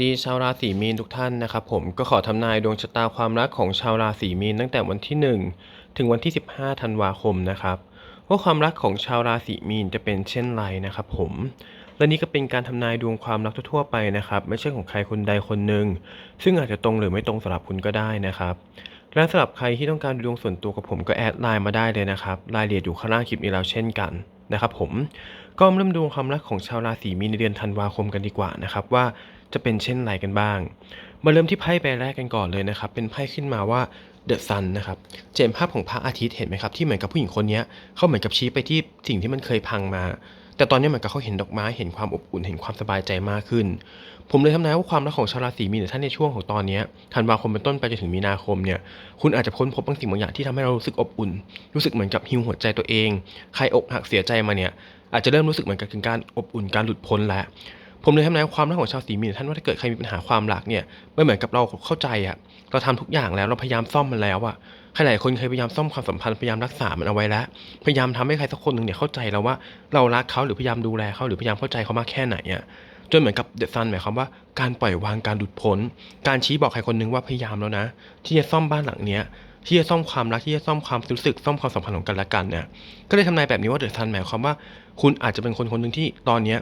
ดีชาวราศีมีนทุกท่านนะครับผมก็ขอทำนายดวงชะตาความรักของชาวราศีมีนตั้งแต่วันที่ 1 ถึงวันที่ 15ธันวาคมนะครับว่าความรักของชาวราศีมีนจะเป็นเช่นไรนะครับผมและนี่ก็เป็นการทำนายดวงความรักทั่วไปนะครับ ไม่ใช่ของใครคนใดคนหนึ่งซึ่งอาจจะตรงหรือไม่ตรงสำหรับคุณก็ได้นะครับและสำหรับใครที่ต้องการดูดวงส่วนตัวกับผมก็แอดไลน์มาได้เลยนะครับรายละเอียดอยู่ข้างล่างคลิปนี้แล้วเช่นกันนะครับผมก็มาเริ่มดวงความรักของชาวราศีมีนในเดือนธันวาคมกันดีกว่านะครับว่า จะเป็นเช่นไรกันบ้าง มาเริ่มที่ไพ่ใบแรกกันก่อนเลยนะครับ เป็นไพ่ขึ้นมาว่าเดอะซันนะครับเจนภาพของพระอาทิตย์เห็นไหมครับ ที่เหมือนกับผู้หญิงคนนี้เขาเหมือนกับชี้ไปที่สิ่งที่มันเคยพังมา แต่ตอนนี้เหมือนกับเขาเห็นดอกไม้เห็นความอบอุ่นเห็นความสบายใจมากขึ้น ผมเลยทำนายว่าความรักของชาวราศีมีนท่านในช่วงของตอนนี้ธันวาคมเป็นต้นไปจนถึงมีนาคมเนี่ยคุณอาจจะค้นพบบางสิ่งบางอย่างที่ทำให้เรารู้สึกอบอุ่น รู้สึกเหมือนกับฮิวหัวใจตัวเอง ใครอกหักเสียใจมาเนี่ยอาจจะเริ่มรู้สึกเหมือนกับถึงการอบอุ่นการหลุดพ้นแล้ว ผมเลยทำนายความรักของชาวสีมีนท่านว่าถ้าเกิดใครมีปัญหาความรักเนี่ยไม่เหมือนกับเราเข้าใจอะเราทำทุกอย่างแล้วเราพยายามซ่อมมันแล้วอะใครหลายคนเคยพยายามซ่อมความสัมพันธ์พยายามรักษามันเอาไว้แล้วพยายามทำให้ใครสักคนหนึ่งเนี่ยเข้าใจแล้วว่าเรารักเขาหรือพยายามดูแลเขาหรือพยายามเข้าใจเขามากแค่ไหนอะจนเหมือนกับเดซันหมายความว่าการปล่อยวางการหลุดพ้น การชี้บอกใครคนหนึงว่าพยายามแล้วนะ ที่จะซ่อมบ้านหลังเนี้ยที่จะซ่อมความรักที่จะซ่อมความรู้สึกซ่อมความสัมพันธ์ของกันและกันเนี่ยก็เลยทำนายแบบนี้ว่าเดอะซันหมายความว่า คุณอาจจะเป็นคนคนหนึ่งที่ตอนเนี้ย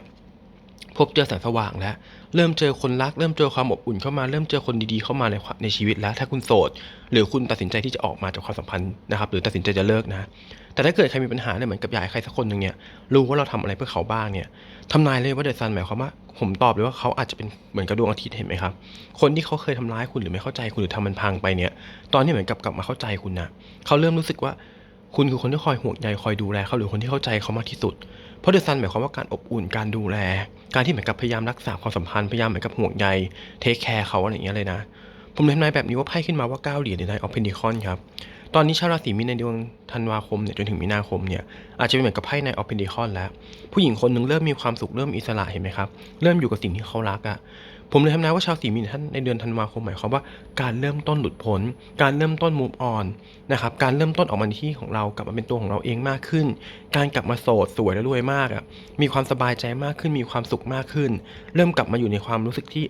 พบเจอแสงสว่างแล้ว เริ่มเจอคนรัก เริ่มเจอความอบอุ่นเข้ามาเริ่มเจอคนดีๆเข้ามาในในชีวิตแล้ว ถ้าคุณโสด หรือคุณตัดสินใจที่จะออกมาจากความสัมพันธ์นะครับ หรือตัดสินใจจะเลิกนะ แต่ถ้าเกิดใครมีปัญหาเนี่ยเหมือนกับยากใครสักคนหนึ่งเนี่ยรู้ว่าเราทำอะไรเพื่อเขาบ้างเนี่ยทำนายเลยว่าเดอะซันหมายความว่าผมตอบเลยว่าเขาอาจจะเป็นเหมือนกับดวงอาทิตย์เห็นไหมครับ คนที่เขาเคยทำร้ายคุณหรือไม่เข้าใจคุณหรือทำมันพังไปเนี่ยตอนนี้เหมือนกับกลับมาเข้าใจคุณนะเขาเริ่มรู้สึกว่าคุณคือคนที่คอยห่วงใยคอยดูแลเขาหรือคนที่เข้าใจเขามากที่สุด เพราะเดอะซันหมายความว่าการอบอุ่นการดูแล การที่เหมือนกับพยายามรักษาความสัมพันธ์พยายามเหมือนกับห่วงใยเทคแคร์เขาอะไรอย่างเงี้ยเลยนะ ผมเลยทำนายแบบนี้ว่าไพ่ขึ้นมาว่าเก้าเหรียญในไดออฟเพนดิคอนครับตอนนี้ชาวราศีมีนในเดือนธันวาคมเนี่ยจนถึงมีนาคมเนี่ยอาจจะเป็นเหมือนกับไพ่ในออฟเพนดิคอนแล้ว ผู้หญิงคนหนึ่งเริ่มมีความสุขเริ่มอิสระเห็นไหมครับ เริ่มอยู่กับสิ่งที่เขารักอะ ผมเลยทำนายว่าชาวสีมีนท่านในเดือนธันวาคมหมายความว่าการเริ่มต้นหลุดพ้นการเริ่มต้นมูฟออนนะครับการเริ่มต้นออกมาในที่ของเรากลับมาเป็นตัวของเราเองมากขึ้น การกลับมาโสดสวยและรวยมากอะมีความสบายใจมากขึ้นมีความสุขมากขึ้น เริ่มกลับมาอยู่ในความรู้สึกที่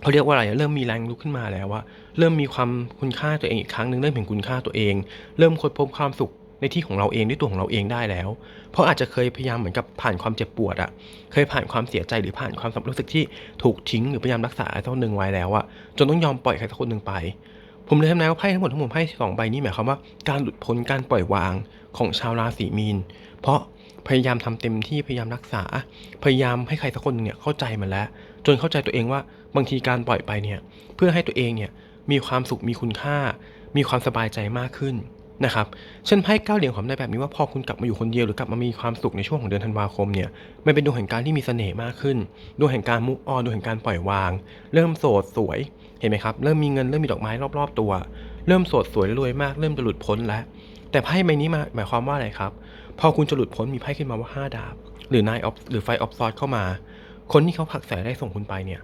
เขาเรียกว่าอะไรเริ่มมีแรงลุกขึ้นมาแล้วว่าเริ่มมีความคุณค่าตัวเองอีกครั้งหนึ่งเริ่มเห็นคุณค่าตัวเอง เริ่มค้นพบความสุขในที่ของเราเองด้วยตัวของเราเองได้แล้ว เพราะอาจจะเคยพยายามเหมือนกับผ่านความเจ็บปวดอะเคยผ่านความเสียใจหรือผ่านความรู้สึกที่ถูกทิ้งหรือพยายามรักษาอะไรสักคนหนึ่งไว้แล้วอะจนต้องยอมปล่อยใครสักคนหนึ่งไป ผมเลยทำนายว่าไพ่ทั้งหมดทั้งหมดไพ่สองใบนี้หมายความว่าการหลุดพ้นการปล่อยวางของชาวราศีมีน เพราะพยายามทำเต็มที่พยายามรักษา พยายามให้ใครสักคนหนึ่งเนี่ยเข้าใจมันแล้ว จนเข้าใจตัวเองว่าบางทีการปล่อยไปเนี่ยเพื่อให้ตัวเองเนี่ยมีความสุขมีคุณค่า มีความสบายใจมากขึ้น นะครับเช่นไพ่เก้าเหรียญความได้แบบนี้ว่าพอคุณกลับมาอยู่คนเดียวหรือกลับมามีความสุขในช่วงของเดือนธันวาคมเนี่ยมันเป็นดวงแห่งการที่มีเสน่ห์มากขึ้นดวงแห่งการมุกออนดวงแห่งการปล่อยวาง เริ่มโสดสวยเห็นไหมครับเริ่มมีเงินเริ่มมีดอกไม้รอบๆตัว เริ่มโสดสวยรวยมากเริ่มจะหลุดพ้นแล้วแต่ไพ่ใบนี้มาหมายความว่าอะไรครับ พอคุณจะหลุดพ้นมีไพ่ขึ้นมาว่า 5 ดาบ หรือนายออฟหรือไฟออฟซอดเข้ามา คนที่เขาผลักใส่ได้ส่งคุณไปเนี่ย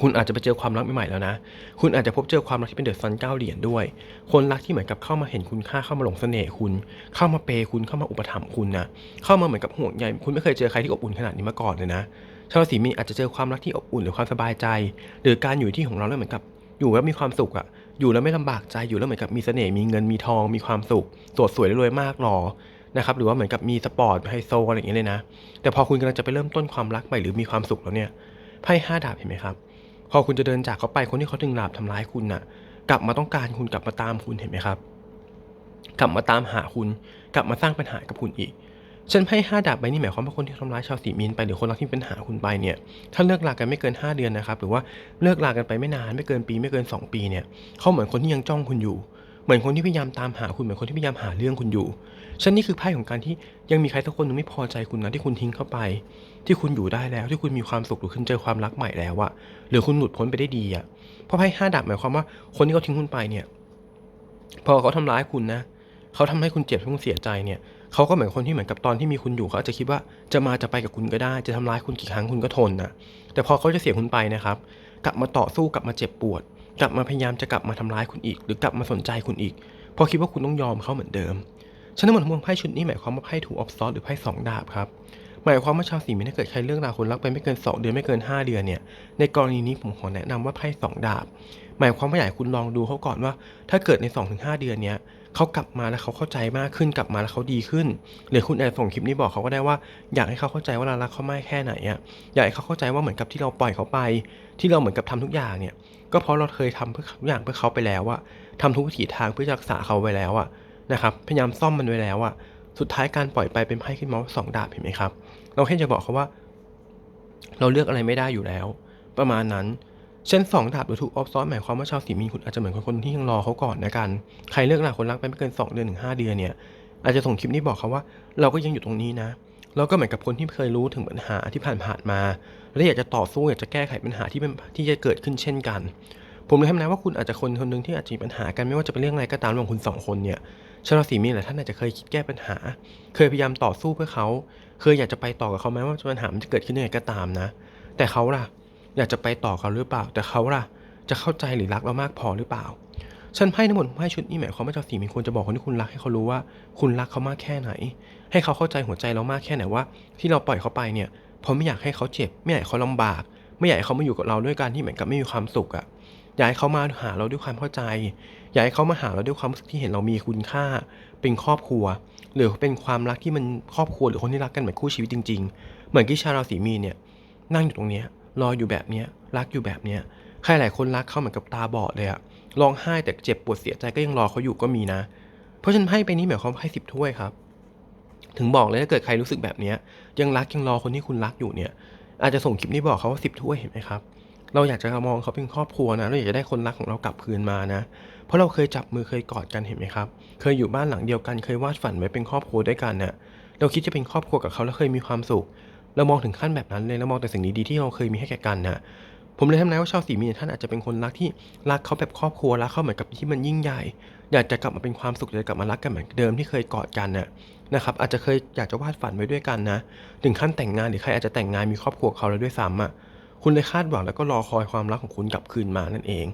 คุณอาจจะไปเจอความรักใหม่ๆแล้วนะ คุณอาจจะพบเจอความรักที่เป็นเดอะซันเก้าเหรียญด้วย คนรักที่เหมือนกับเข้ามาเห็นคุณค่าเข้ามาหลงเสน่ห์คุณ เข้ามาเปย์คุณเข้ามาอุปถัมภ์คุณนะ เข้ามาเหมือนกับห่วงใยคุณไม่เคยเจอใครที่อบอุ่นขนาดนี้มาก่อนเลยนะชาวราศีมีนอาจจะเจอความรักที่อบอุ่นหรือความสบายใจ หรือการอยู่ที่ของเราแล้วเหมือนกับ อยู่แล้วมีความสุขอะอยู่แล้วไม่ลำบากใจอยู่แล้วเหมือนกับมีเสน่ห์มีเงินมีทองมีความสุขสดสวยและรวยมากหรอนะครับหรือว่าเหมือนกับมีสปอร์ตไฮโซอะไรอย่างเงี้ยเลยนะ แต่พอคุณกำลังจะไปเริ่มต้นความรักใหม่หรือมีความสุขแล้วเนี่ยไพ่ห้าดาบเห็นไหมครับ พอคุณจะเดินจากเขาไปคนที่เขาถึงดาบทำร้ายคุณน่ะ กลับมาต้องการคุณกลับมาตามคุณเห็นไหมครับ กลับมาตามหาคุณกลับมาสร้างปัญหากับคุณอีกฉันไพ่ห้าดาบใบนี้หมายความว่าคนที่ทำร้ายชาวสีมีนไปหรือคนรักที่มีปัญหาคุณไปเนี่ยถ้าเลิกลากันไม่เกิน 5 เดือนนะครับหรือว่าเลิกลากันไปไม่นานไม่เกินปีไม่เกิน 2 ปีเนี่ยเขาเหมือนคนที่ยังจ้องคุณอยู่ เหมือนคนที่พยายามตามหาคุณเหมือนคนที่พยายามหาเรื่องคุณอยู่ฉันนี่คือไพ่ของการที่ยังมีใครสักคนนึงไม่พอใจคุณนะที่คุณทิ้งเข้าไป ที่คุณอยู่ได้แล้วที่คุณมีความสุขหรือคุณเจอความรักใหม่แล้วอะหรือคุณหลุดพ้นไปได้ดีอะเพราะไพ่ห้าดาบหมายความว่าคนที่เขาทิ้งคุณไปเนี่ย พอเขาทำร้ายคุณนะเขาทำให้คุณเจ็บคุณเสียใจเนี่ยเขาก็เหมือนคนที่เหมือนกับตอนที่มีคุณอยู่เขาอาจจะคิดว่าจะมาจะไปกับคุณก็ได้ จะทำร้ายคุณกี่ครั้งคุณก็ทนนะแต่พอเขาจะเสียคุณไปนะครับ กลับมาต่อสู้กลับมาเจ็บปวด กลับมาพยายามจะกลับมาทำร้ายคุณอีก หรือกลับมาสนใจคุณอีกพราะคิดว่าคุณต้องยอมเขาเหมือนเดิมฉะนั้นหมดทั้งมวลไพ่ชุดนี้หมายความว่าไพ่ถูออฟซอสหรือไพ่สองดาบครับ หมายความว่าชาวสีมีถ้าเกิดใครเลิกราวคนรักไปไม่เกิน 2 เดือนไม่เกิน 5 เดือนเนี่ย ในกรณีนี้ผมขอแนะนำว่าไพ่สองดาบ หมายความว่าอยากให้คุณลองดูเขาก่อนว่า ถ้าเกิดใน 2-5 เดือนเนี้ยเขากลับมาแล้วเขาเข้าใจมากขึ้นกลับมาแล้วเขาดีขึ้นหรือคุณอาจจะส่งคลิปนี้บอกเขาก็ได้ว่า อยากให้เขาเข้าใจว่าเรารักเขาไมากแค่ไหนอะอยากให้เขาเข้าใจว่าเหมือนกับที่เราปล่อยเขาไป ที่เราเหมือนกับทำทุกอย่างเนี่ย ก็เพราะเราเคยทำเพื่อทุกอย่างเพื่อเขาไปแล้วอะทำทุกวิถีทางเพื่อรักษาเขาไว้แล้วอะนะครับพยายามซ่อมมันไว้แล้วอะสุดท้ายการปล่อยไปเป็นไพ่ขึ้นมาสองดาบเห็นไหมครับ เราแค่จะบอกเขาว่า เราเลือกอะไรไม่ได้อยู่แล้ว ประมาณนั้น เช่นสองดาบหรือถูกออฟซอสหมายความว่าชาวสีมีนคุณอาจจะเหมือนคนที่ยังรอเขาก่อนนะกัน ใครเลิกราคนรักไปไม่เกิน2เดือนถึง5เดือนเนี่ย อาจจะส่งคลิปนี้บอกเขาว่า เราก็ยังอยู่ตรงนี้นะเราก็เหมือนกับคนที่เคยรู้ถึงปัญหาที่ผ่านผ่านมา และอยากจะต่อสู้อยากจะแก้ไขปัญหาที่เป็นที่จะเกิดขึ้นเช่นกัน ผมเลยทำนายว่าคุณอาจจะคนคนหนึ่งที่อาจจะมีปัญหากันไม่ว่าจะเป็นเรื่องอะไรก็ตามระหว่างคุณสองคนเนี่ยชาวราศีมีนหลายท่านอาจจะเคยคิดแก้ปัญหา เคยพยายามต่อสู้เพื่อเขา เคยอยากจะไปต่อกับเขาแม้ว่าปัญหามันจะเกิดขึ้นยังไงก็ตามนะ แต่เขาล่ะ อยากจะไปต่อเขาหรือเปล่า แต่เขาล่ะ จะเข้าใจหรือรักเรามากพอหรือเปล่าฉันไพ่ทั้งหมดไพ่ชุดนี้หมายความว่าเจ้าสีมีควรจะบอกคนที่คุณรักให้เขารู้ว่า คุณรักเขามากแค่ไหน ให้เขาเข้าใจหัวใจเรามากแค่ไหนว่า ที่เราปล่อยเขาไปเนี่ยเพราะไม่อยากให้เขาเจ็บ ไม่อยากให้เขาลำบาก ไม่อยากให้เขามาอยู่กับเราด้วยการที่เหมือนกับไม่มีความสุขอะ อยากให้เขามาหาเราด้วยความเข้าใจ อยากให้เขามาหาเราด้วยความรู้สึกที่เห็นเรามีคุณค่า เป็นครอบครัว หรือเป็นความรักที่มันครอบครัวหรือคนที่รักกันเหมือนคู่ชีวิตจริง ๆ เหมือนที่ชาราศีมีเนี่ย นั่งอยู่ตรงเนี้ยรออยู่แบบเนี้ยรักอยู่แบบเนี้ยใครหลายคนรักเขาเหมือนกับตาบอดเลยอะร้องไห้แต่เจ็บปวดเสียใจก็ยังรอเขาอยู่ก็มีนะ เพราะฉะนันไพ่ไปนี้หมายความว่าไพ่สิบถ้วยครับ ถึงบอกเลยถ้าเกิดใครรู้สึกแบบเนี้ยยังรักยังรอคนที่คุณรักอยู่เนี่ย อาจจะส่งคลิปนี้บอกเขาว่าสิบถ้วยเห็นไหมครับ เราอยากจะมองเขาเป็นครอบครัวนะเราอยากจะได้คนรักของเรากลับคืนมานะ เพราะเราเคยจับมือเคยกอดกันเห็นไหมครับ เคยอยู่บ้านหลังเดียวกัน เคยวาดฝันไว้เป็นครอบครัวด้วยกันเน่ะเราคิดจะเป็นครอบครัวกับเขาแล้วเคยมีความสุข เรามองถึงขั้นแบบนั้นเลยเรามองแต่สิ่งดีๆที่เราเคยมีให้แก่กันน่ะผมเลยทำนายว่าชาวสีมีท่านอาจจะเป็นคนรักที่รักเขาแบบครอบครัวรักเขาเหมือนกับที่มันยิ่งใหญ่ อยากจะกลับมาเป็นความสุขอยากจะกลับมารักกันเหมือนเดิมที่เคยกอดกันน่ะนะครับอาจจะเคยอยากจะวาดฝันไว้ด้วยกันนะ ถึงขั้นแต่งงานหรือใครอาจจะแต่งงานมีครอบครัวเขาแล้วด้วยซ้ำอะ คุณเลยคาดหวังแล้วก็รอคอยความรักของคุณกลับคืนมานั่นเอง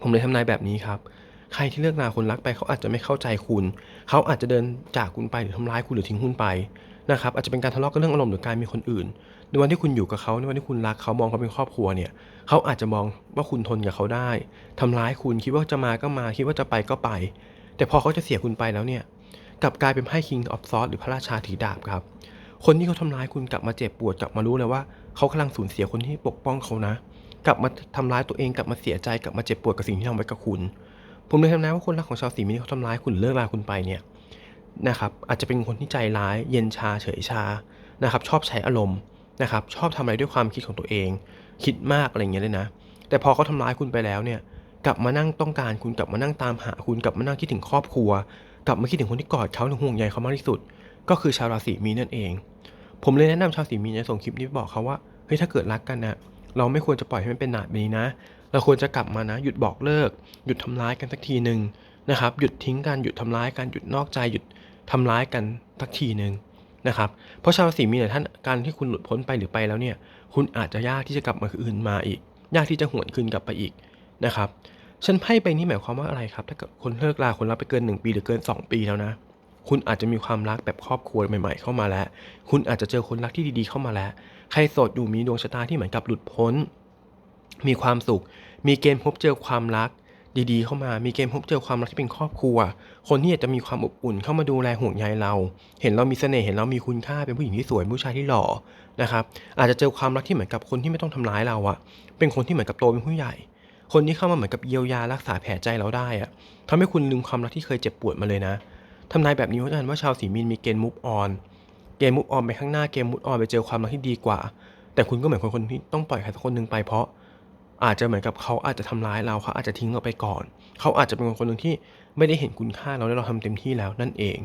ผมเลยทำนายแบบนี้ครับ ใครที่เลิกราคนรักไปเขาอาจจะไม่เข้าใจคุณ เขาอาจจะเดินจากคุณไปหรือทำร้ายคุณหรือทิ้งคุณไปนะครับอาจจะเป็นการทะเลาะกันเรื่องอารมณ์หรือการมีคนอื่น ในวันที่คุณอยู่กับเขาในวันที่คุณรักเขามองเขาเป็นครอบครัวเนี่ยเขาอาจจะมองว่าคุณทนกับเขาได้ทำร้ายคุณคิดว่าจะมาก็มาคิดว่าจะไปก็ไป แต่พอเขาจะเสียคุณไปแล้วเนี่ยกลับกลายเป็นไพ่ King of Swords หรือพระราชาถือดาบครับ คนที่เขาทำร้ายคุณกลับมาเจ็บปวดกลับมารู้เลยว่า เขากำลังสูญเสียคนที่ปกป้องเขานะ กลับมาทำร้ายตัวเองกลับมาเสียใจกลับมาเจ็บปวดกับสิ่งที่ทำไว้กับคุณ ผมเลยทำนายว่าคนรักของชาวสีมีนเขาทำร้ายคุณเลิกราคุณไปเนี่ยนะครับอาจจะเป็นคนที่ใจร้าย เย็นชาเฉยชานะครับชอบใช้อารมณ์นะครับชอบทำอะไรด้วยความคิดของตัวเอง คิดมากอะไรเงี้ยเลยนะ แต่พอเขาทำร้ายคุณไปแล้วเนี่ยกลับมานั่งต้องการคุณกลับมานั่งตามหาคุณกลับมานั่งคิดถึงครอบครัว กลับมาคิดถึงคนที่กอดเขาหรือห่วงใยเขามากที่สุด ก็คือชาวราศีมีนนั่นเอง ผมเลยแนะนำชาวสีมีนในส่งคลิปนี้บอกเขาว่าเฮ้ยถ้าเกิดรักกันนะเราไม่ควรจะปล่อยให้มันเป็นหนาแบบนี้นะ เราควรจะกลับมานะ หยุดบอกเลิก หยุดทำร้ายกันสักทีหนึ่งนะครับ หยุดทิ้งกัน หยุดทำร้ายกัน หยุดนอกใจ หยุดทำร้ายกันสักทีหนึ่งนะครับ เพราะชาวราศีมีนเนี่ยท่านการที่คุณหลุดพ้นไปหรือไปแล้วเนี่ย คุณอาจจะยากที่จะกลับมาคืนมาอีก ยากที่จะหวนคืนกลับไปอีกนะครับฉันไพ่ไปนี้หมายความว่าอะไรครับ ถ้าเกิดคนเลิกลาคนรักไปเกิน 1 ปีหรือเกิน 2 ปีแล้วนะ คุณอาจจะมีความรักแบบครอบครัวใหม่ ๆ เข้ามาแล้ว คุณอาจจะเจอคนรักที่ดีๆเข้ามาแล้ว ใครโสดอยู่มีดวงชะตาที่เหมือนกับหลุดพ้น มีความสุข มีเกณฑ์พบเจอความรักดีๆ เข้ามา มีเกณฑ์พบเจอความรักที่เป็นครอบครัว คนที่อยากจะมีความอบอุ่นเข้ามาดูแลห่วงใยเรา เห็นเรามีเสน่ห์ เห็นเรามีคุณค่า เป็นผู้หญิงที่สวย ผู้ชายที่หล่อ นะครับ อาจจะเจอความรักที่เหมือนกับคนที่ไม่ต้องทำร้ายเราอะเป็นคนที่เหมือนกับโตเป็นผู้ใหญ่ คนที่เข้ามาเหมือนกับเยียวยารักษาแผลใจเราได้อะทำให้คุณลืมความรักที่เคยเจ็บปวดมาเลยนะ ทำนายแบบนี้เพราะฉะนั้นว่าชาวสีมีนมีเกณฑ์มุฟออน เกมมุฟออนไปข้างหน้าเกมมุฟออนไปเจอความรักที่ดีกว่า แต่คุณก็เหมือนคนคนที่ต้องปล่อยใครสักคนหนึ่งไปเพราะ อาจจะเหมือนกับเขาอาจจะทำร้ายเราเขาอาจจะทิ้งเราไปก่อน เขาอาจจะเป็นคนคนหนึ่งที่ไม่ได้เห็นคุณค่าเราและเราทำเต็มที่แล้วนั่นเอง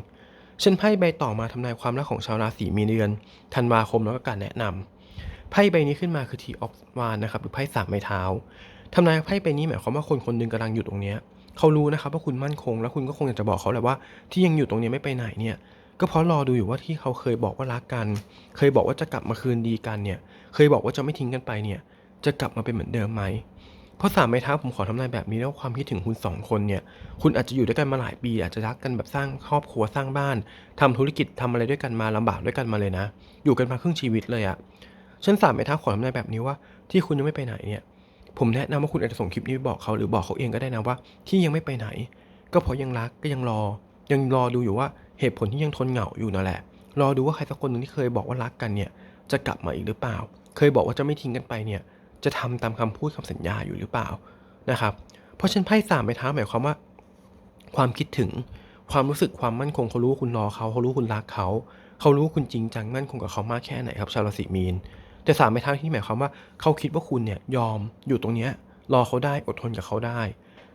ฉันไพ่ใบต่อมาทำนายความรักของชาวราศีมีนเดือนธันวาคมแล้วก็การแนะนำไพ่ใบนี้ขึ้นมาคือทีออฟวานนะครับหรือไพ่สามไม้เท้า ทำนายไพ่ใบนี้หมายความว่าคนคนหนึ่งกำลังอยู่ตรงเนี้ยเขารู้นะครับว่าคุณมั่นคง แล้วคุณก็คงอยากจะบอกเขาแหละว่าที่ยังอยู่ตรงนี้ไม่ไปไหนเนี่ย ก็เพราะรอดูอยู่ว่าที่เขาเคยบอกว่ารักกัน เคยบอกว่าจะกลับมาคืนดีกันเนี่ย เคยบอกว่าจะไม่ทิ้งกันไปเนี่ย จะกลับมาเป็นเหมือนเดิมไหมเพราะสามไม้เท้าผมขอทำนายแบบนี้แล้วความคิดถึงคุณสองคนเนี่ย คุณอาจจะอยู่ด้วยกันมาหลายปี อาจจะรักกันแบบสร้างครอบครัวสร้างบ้านทำธุรกิจทำอะไรด้วยกันมาลำบากด้วยกันมาเลยนะ อยู่กันมาครึ่งชีวิตเลยอะฉันสามไม้เท้าขอทำนายแบบนี้ว่าที่คุณยังไม่ไปไหนเนี่ย ผมแนะนำว่าคุณอาจจะส่งคลิปนี้ไปบอกเขาหรือบอกเขาเองก็ได้นะว่า ที่ยังไม่ไปไหน ก็เพราะยังรักก็ยังรอ ยังรอดูอยู่ว่าเหตุผลที่ยังทนเหงาอยู่นั่นแหละ รอดูว่าใครสักคนหนึ่งที่เคยบอกว่ารักกันเนี่ย จะกลับมาอีกหรือเปล่า เคยบอกว่าจะไม่ทิ้งกันไปเนี่ย จะทำตามคำพูดคำสัญญาอยู่หรือเปล่านะครับ เพราะฉันไพ่สามไปท้าหมายความว่า ความคิดถึงความรู้สึกความมั่นคงเขารู้คุณรอเขาเขารู้คุณรักเขา เขารู้คุณจริงจังมั่นคงกับเขามากแค่ไหนครับ ชาวราศีมีน แต่สามไปท้าที่หมายความว่าเขาคิดว่าคุณเนี่ยยอมอยู่ตรงเนี้ยรอเขาได้อดทนกับเขาได้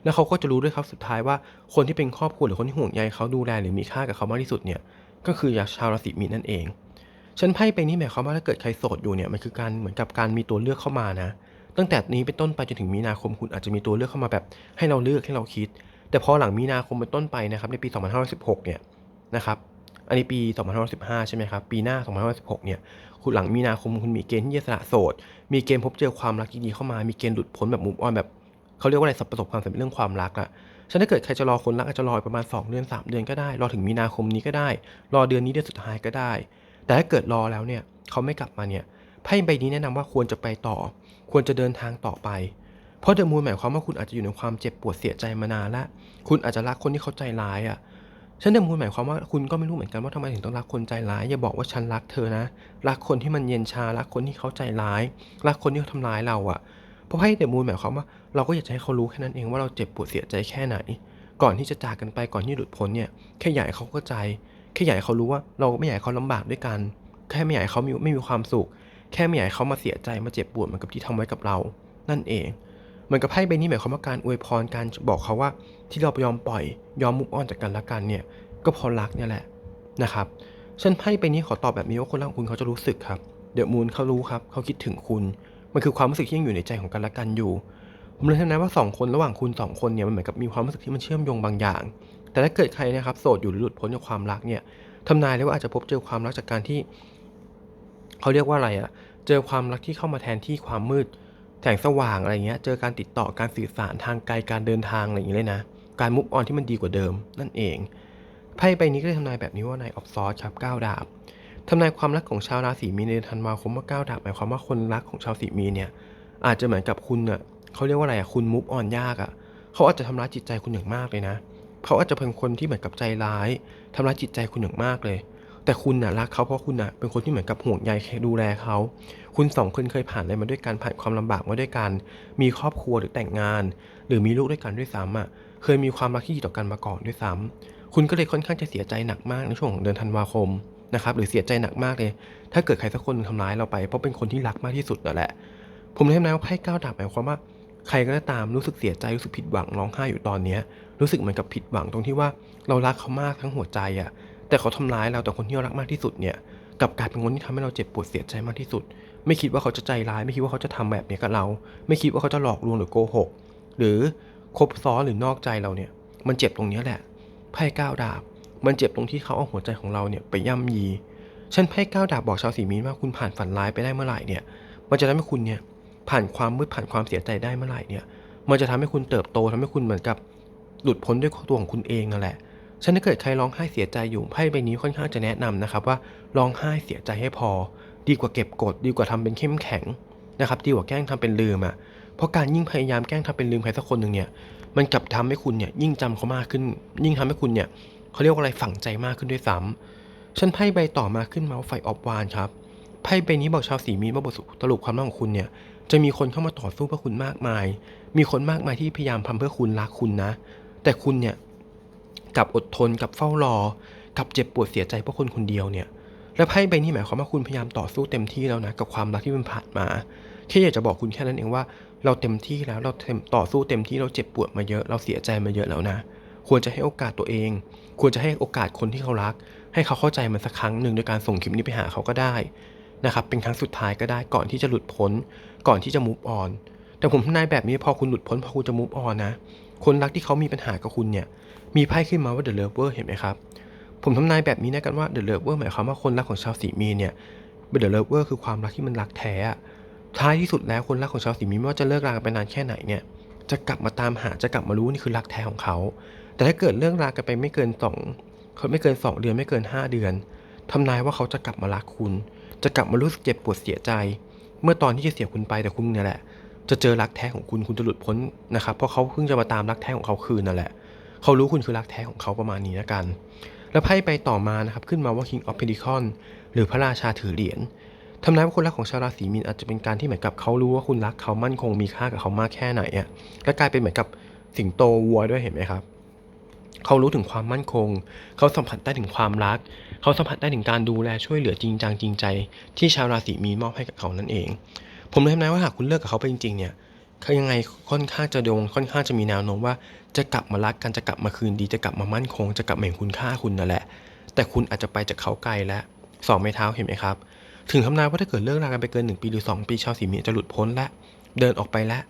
แล้วเขาก็จะรู้ด้วยครับสุดท้ายว่าคนที่เป็นครอบครัวหรือคนที่ห่วงใยเขาดูแลหรือมีค่ากับเขามากที่สุดเนี่ยก็คือชาวราศีมีนนั่นเองฉันไพ่ไปนี้หมายความว่าถ้าเกิดใครโสดอยู่เนี่ยมันคือการเหมือนกับการมีตัวเลือกเข้ามานะ ตั้งแต่นี้เป็นต้นไปจนถึงมีนาคมคุณอาจจะมีตัวเลือกเข้ามาแบบ ให้เราเลือกให้เราคิด แต่พอหลังมีนาคมเป็นต้นไปนะครับในปี 2516 เนี่ยนะครับ อันนี้ปี2515 ใช่ไหมครับ ปีหน้า2516เนี่ย คุณหลังมีนาคมคุณมีเกณฑ์ที่จะสละโสด มีเกณฑ์พบเจอความรักดีๆเข้ามา มีเกณฑ์หลุดพ้นแบบมุมออนแบบเขาเรียกว่าอะไรประสบความสำเร็จเรื่องความรักอะฉะนั้นถ้าเกิดใครจะรอคนรักอาจจะรอประมาณ 2 เดือน 3 เดือนก็ได้ รอถึงมีนาคมนี้ก็ได้ รอเดือนนี้เดือนสุดท้ายก็ได้ แต่ถ้าเกิดรอแล้วเนี่ยเขาไม่กลับมาเนี่ย ไพ่ใบนี้แนะนำว่าควรจะไปต่อ ควรจะเดินทางต่อไป เพราะเดอะมูนหมายความว่าคุณอาจจะอยู่ในความเจ็บปวดเสียใจมานานแล้วคุณอาจจะรักคนที่เขาใจร้ายอะ ฉันเดอะมูนหมายความว่าคุณก็ไม่รู้เหมือนกันว่าทำไมถึงต้องรักคนใจร้าย อย่าบอกว่าฉันรักเธอนะ รักคนที่มันเย็นชา รักคนที่เขาใจร้าย รักคนที่เขาทำร้ายเราอะเพราะให้เดมูนหมายความว่าเราก็อยากจะให้เขารู้แค่นั้นเองว่าเราเจ็บปวดเสียใจแค่ไหน ก่อนที่จะจากกันไปก่อนที่หลุดพ้นเนี่ยแค่อยากให้เขาเข้าใจ แค่อยากให้เขารู้ว่าเราไม่อยากให้เขาลำบากด้วยกัน แค่ไม่อยากให้เขามีไม่มีความสุข แค่ไม่อยากให้เขามาเสียใจมาเจ็บปวดเหมือนกับที่ทำไว้กับเรา นั่นเอง เหมือนกับไพ่ใบนี้หมายความว่าการอวยพรการบอกเขาว่าที่เรายอมปล่อยยอมมุกอ้อนจากกันและกันเนี่ยก็เพอรักเนี่ยแหละนะครับฉันไพ่ใบนี้ขอตอบแบบนี้ว่าคนรักคุณเขาจะรู้สึกครับเดอะมูนเขารู้ครับเขาคิดถึงคุณมันคือความรู้สึกที่ยังอยู่ในใจของกันและกันอยู่ผมเลยทำนายว่าสองคนระหว่างคุณสองคนเนี่ยมันเหมือนกับมีความรู้สึกที่มันเชื่อมโยงบางอย่าง แต่ถ้าเกิดใครนะครับโสดอยู่หรือหลุดพ้นจากความรักเนี่ยทำนายได้ว่าอาจจะพบเจอความรักจากการที่เขาเรียกว่าอะไรอะเจอความรักที่เข้ามาแทนที่ความมืด แสงสว่างอะไรเงี้ย เจอการติดต่อการสื่อสารทางไกลการเดินทางอะไรอย่างเงี้ยเลยนะ การมุกออนที่มันดีกว่าเดิมนั่นเอง ไพ่ใบนี้ก็เลยทำนายแบบนี้ว่านายออฟซอสครับ9ดาบทำนายความรักของชาวราศีมีนในเดือนธันวาคมว่า9ดาบหมายความว่าคนรักของชาวสีมีเนี่ย อาจจะเหมือนกับคุณอะเขาเรียกว่าอะไรอะคุณมุกออนยากอะเขาอาจจะทำร้ายจิตใจคุณอย่างมากเลยนะเขาอาจจะเป็นคนที่เหมือนกับใจร้ายทำร้ายจิตใจคุณอย่างมากเลย แต่คุณน่ะรักเขาเพราะคุณน่ะเป็นคนที่เหมือนกับห่วงใยดูแลเขา คุณสองคนเคยผ่านอะไรมาด้วยกันผ่านความลำบากมาด้วยกัน มีครอบครัวหรือแต่งงาน หรือมีลูกด้วยกันด้วยซ้ำอะเคยมีความรักที่ดีต่อกันมาก่อนด้วยซ้ำคุณก็เลยค่อนข้างจะเสียใจหนักมากในช่วงของเดือนธันวาคมนะครับหรือเสียใจหนักมากเลย ถ้าเกิดใครสักคนทำร้ายเราไปเพราะเป็นคนที่รักมากที่สุดนั่นแหละ ผมเลยทำนายว่าไพ่ก้าวดาบหมายความว่าใครก็ตามรู้สึกเสียใจรู้สึกผิดหวังร้องไห้อยู่ตอนเนี้ยรู้สึกเหมือนกับผิดหวังตรงที่ว่าเรารักเขามากทั้งหัวใจอะแต่เขาทำร้ายเราแต่คนที่เรารักมากที่สุดเนี่ยกับกายเป็นคนที่ทำให้เราเจ็บปวดเสียใจมากที่สุด ไม่คิดว่าเขาจะใจร้าย ไม่คิดว่าเขาจะทำแบบนี้กับเรา ไม่คิดว่าเขาจะหลอกลวงหรือโกหก หรือคบซ้อนหรือนอกใจเราเนี่ย มันเจ็บตรงนี้แหละไพ่ก้าวดาบ มันเจ็บตรงที่เขาเอาหัวใจของเราเนี่ยไปย่ำยีฉันไพ่ก้าวดาบบอกชาวสีมีนว่าคุณผ่านฝันร้ายไปได้เมื่อไหร่เนี่ย มันจะทำให้คุณเนี่ยผ่านความมืดผ่านความเสียใจได้เมื่อไหร่เนี่ย มันจะทำให้คุณเติบโตทำให้คุณเหมือนกับหลุดพ้นด้วยตัวของคุณเองนั่นแหละฉะนั้นถ้าเกิดใครร้องไห้เสียใจอยู่ไพ่ใบนี้ค่อนข้างจะแนะนำนะครับว่าร้องไห้เสียใจให้พอ ดีกว่าเก็บกด ดีกว่าทำเป็นเข้มแข็งนะครับดีกว่าแกล้งทำเป็นลืมอะเพราะการยิ่งพยายามแกล้งทำเป็นลืมใครสักคนหนึ่งเนี่ยมันกลับทำให้คุณเนี่ยยิ่งจำเขามากขึ้น ยิ่งทำให้คุณเนี่ยเขาเรียกว่าอะไรฝังใจมากขึ้นด้วยซ้ำฉันไพ่ใบต่อมาขึ้นมาว่าไฟออฟวานครับไพ่ใบนี้บอกชาวสีมีว่าบทสรุปความรักของคุณเนี่ยจะมีคนเข้ามาต่อสู้เพื่อคุณมากมาย มีคนมากมายที่พยายามทำเพื่อคุณรักคุณนะ แต่คุณเนี่ยกลับอดทนกับเฝ้ารอ กับเจ็บปวดเสียใจเพราะคนคนเดียวเนี่ย และไพ่ใบนี้หมายความว่าคุณพยายามต่อสู้เต็มที่แล้วนะกับความรักที่มันผ่านมาแค่อยากจะบอกคุณแค่นั้นเองว่าเราเต็มที่แล้วเราเต็มต่อสู้เต็มที่เราเจ็บปวดมาเยอะ เราเสียใจมาเยอะแล้วนะ ควรจะให้โอกาสตัวเอง ควรจะให้โอกาสคนที่เขารัก ให้เขาเข้าใจมันสักครั้งหนึ่งโดยการส่งคลิปนี้ไปหาเขาก็ได้นะครับเป็นครั้งสุดท้ายก็ได้ก่อนที่จะหลุดพ้น ก่อนที่จะมูฟออนแต่ผมทำนายแบบนี้พอคุณหลุดพ้นพอคุณจะมูฟออนนะคนรักที่เขามีปัญหากับคุณเนี่ยมีไพ่ขึ้นมาว่า The Lover เห็นไหมครับ ผมทำนายแบบนี้นะกันว่า The Lover หมายความว่าคนรักของชาวสีมีเนี่ย The Lover คือความรักที่มันรักแท้ท้ายที่สุดแล้วคนรักของชาวสีมีไม่ว่าจะเลิกรากันไปนานแค่ไหนเนี่ยจะกลับมาตามหาจะกลับมารู้นี่คือรักแท้ของเขา แต่ถ้าเกิดเลิกรากันไปไม่เกินสองไม่เกินสองเดือนไม่เกินห้าเดือนทำนายว่าเขาจะกลับมารักคุณ จะกลับมารู้สึกเจ็บปวดเสียใจ เมื่อตอนที่จะเสียคุณไปแต่คุณเนี่ยแหละ จะเจอรักแท้ของคุณคุณจะหลุดพ้นนะครับเพราะเขาเพิ่งจะมาตามรักแท้ของเขาคืนนั่นแหละ เขารู้คุณคือรักแท้ของเขาประมาณนี้แล้วกัน แล้วไพ่ไปต่อมานะครับขึ้นมาว่า King of Pentacles หรือพระราชาถือเหรียญทำนายว่าคนรักของชาวราศีมีนอาจจะเป็นการที่เหมือนกับเขารู้ว่าคุณรักเขามั่นคงมีค่ากับเขามากแค่ไหนอะและกลายเป็นเหมือนกับสิงโตวัวด้วยเห็นไหมครับเขารู้ถึงความมั่นคง เขาสัมผัสได้ถึงความรัก เขาสัมผัสได้ถึงการดูแลช่วยเหลือจริงจังจริงใจ ที่ชาวราศีมีนมอบให้กับเขานั่นเอง ผมเลยทำนายว่าหากคุณเลิกกับเขาไปจริงๆเนี่ย เขายังไงค่อนข้างจะดงค่อนข้างจะมีแนวโน้มว่า จะกลับมารักกันจะกลับมาคืนดีจะกลับมามั่นคง จะกลับมาเห็นคุณค่าคุณนั่นแหละ แต่คุณอาจจะไปจากเขาไกลแล้วสองไม้เท้าเห็นไหมครับ ถึงทำนายว่าถ้าเกิดเลิกรากันไปเกิน 1 ปีหรือ 2 ปีชาวสีมีจะหลุดพ้นและ เดินออกไปแล้ว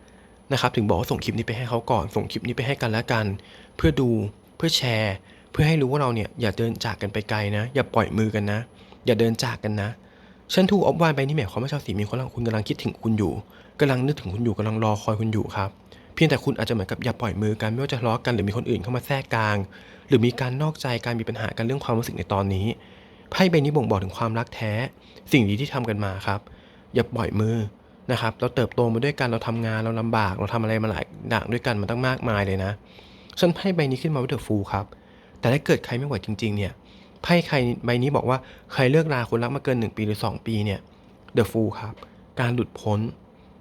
นะครับถึงบอกว่าส่งคลิปนี้ไปให้เขาก่อน ส่งคลิปนี้ไปให้กันและกัน เพื่อดูเพื่อแชร์ เพื่อให้รู้ว่าเราเนี่ยอย่าเดินจากกันไปไกลนะ อย่าปล่อยมือกันนะ อย่าเดินจากกันนะฉันทูออฟวานไปนี่หมายความว่าชาวสีมีคนรักคุณกำลังคิดถึงคุณอยู่ กำลังนึกถึงคุณอยู่กำลังรอคอยคุณอยู่ครับ เพียงแต่คุณอาจจะเหมือนกับอย่าปล่อยมือกันไม่ว่าจะทะเลาะกันหรือมีคนอื่นเข้ามาแทรกกลาง หรือมีการนอกใจการมีปัญหากันเรื่องความรู้สึกในตอนนี้ไพ่ใบนี้บ่งบอกถึงความรักแท้ สิ่งดีที่ทำกันมาครับ อย่าปล่อยมือนะครับ เราเติบโตมาด้วยกันเราทำงานเราลำบาก เราทำอะไรมาหลายอย่างด้วยกันมาตั้งมากมายเลยนะฉันไพ่ใบนี้ขึ้นมาว่าเดอะฟูลครับ แต่ถ้าเกิดใครไม่ไหวจริง ๆ เนี่ยไพ่ใครใบนี้บอกว่าใครเลิกราคนรักมาเกิน 1 ปีหรือ 2 ปีเนี่ยเดอะฟูลครับ การหลุดพ้น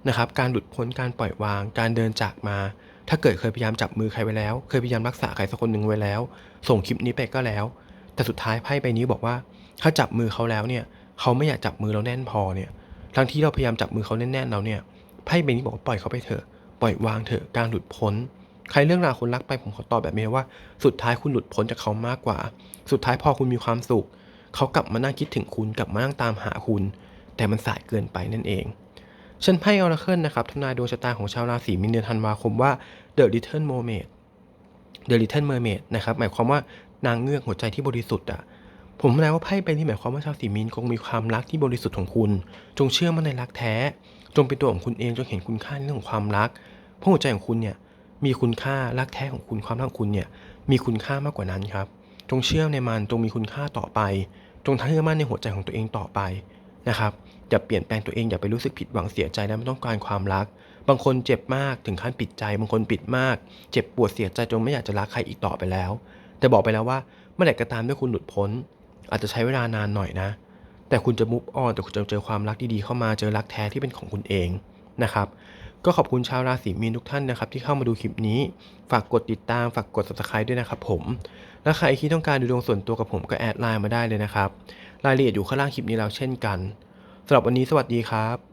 นะครับ การหลุดพ้นการปล่อยวาง การเดินจากมา ถ้าเกิดเคยพยายามจับมือใครไว้แล้ว เคยพยายามรักษาใครสักคนหนึ่งไว้แล้ว ส่งคลิปนี้ไปก็แล้ว แต่สุดท้ายไพ่ใบนี้บอกว่า ถ้าจับมือเขาแล้วเนี่ย เขาไม่อยากจับมือเราแน่นพอเนี่ย ทั้งที่เราพยายามจับมือเขาแน่นๆเราเนี่ย ไพ่ใบนี้บอกว่าปล่อยเขาไปเถอะ ปล่อยวางเถอะ การหลุดพ้น ใครเรื่องราวคนรักไปผมขอตอบแบบนี้ว่า สุดท้ายคุณหลุดพ้นจากเขามากกว่า สุดท้ายพอคุณมีความสุข เขากลับมานั่งคิดถึงคุณ กลับมานั่งตามหาคุณ แต่มันสายเกินไปนั่นเอง ฉันไพ่ออราเคิลนะครับทำนายดวงชะตาของชาวราศีมีนเดือนธันวาคมว่า The Little Mermaid The Little Mermaid นะครับหมายความว่านางเงือกหัวใจที่บริสุทธิ์อะผมแปลว่าไพ่เป็นที่หมายความว่าชาวสีมีนคงมีความรักที่บริสุทธิ์ของคุณ จงเชื่อมั่นในรักแท้ จงเป็นตัวของคุณเองจงเห็นคุณค่าในเรื่องของความรักเพราะหัวใจของคุณเนี่ยมีคุณค่ารักแท้ของคุณความรักของคุณเนี่ยมีคุณค่ามากกว่านั้นครับ จงเชื่อในมันจงมีคุณค่าต่อไป จงเชื่อมั่นในหัวใจของตัวเองต่อไป นะครับอย่าเปลี่ยนแปลงตัวเองอย่าไปรู้สึกผิดหวังเสียใจและไม่ต้องการความรัก บางคนเจ็บมากถึงขั้นปิดใจ บางคนปิดมาก เจ็บปวดเสียใจจนไม่อยากจะรักใครอีกต่อไปแล้ว แต่บอกไปแล้วว่าเมื่อไหร่ก็ตามที่คุณหลุดพ้น อาจจะใช้เวลานานหน่อยนะ แต่คุณจะมุฟออนแต่คุณจะเจอความรักดีๆเข้ามาเจอรักแท้ที่เป็นของคุณเองนะครับก็ขอบคุณชาวราศีมีนทุกท่านนะครับ ที่เข้ามาดูคลิปนี้ ฝากกดติดตาม ฝากกด subscribe ด้วยนะครับผม และใครที่ต้องการดูดวงส่วนตัวกับผมก็แอดไลน์มาได้เลยนะครับ รายละเอียดอยู่ข้างล่างคลิปนี้แล้วเช่นกันสำหรับวันนี้สวัสดีครับ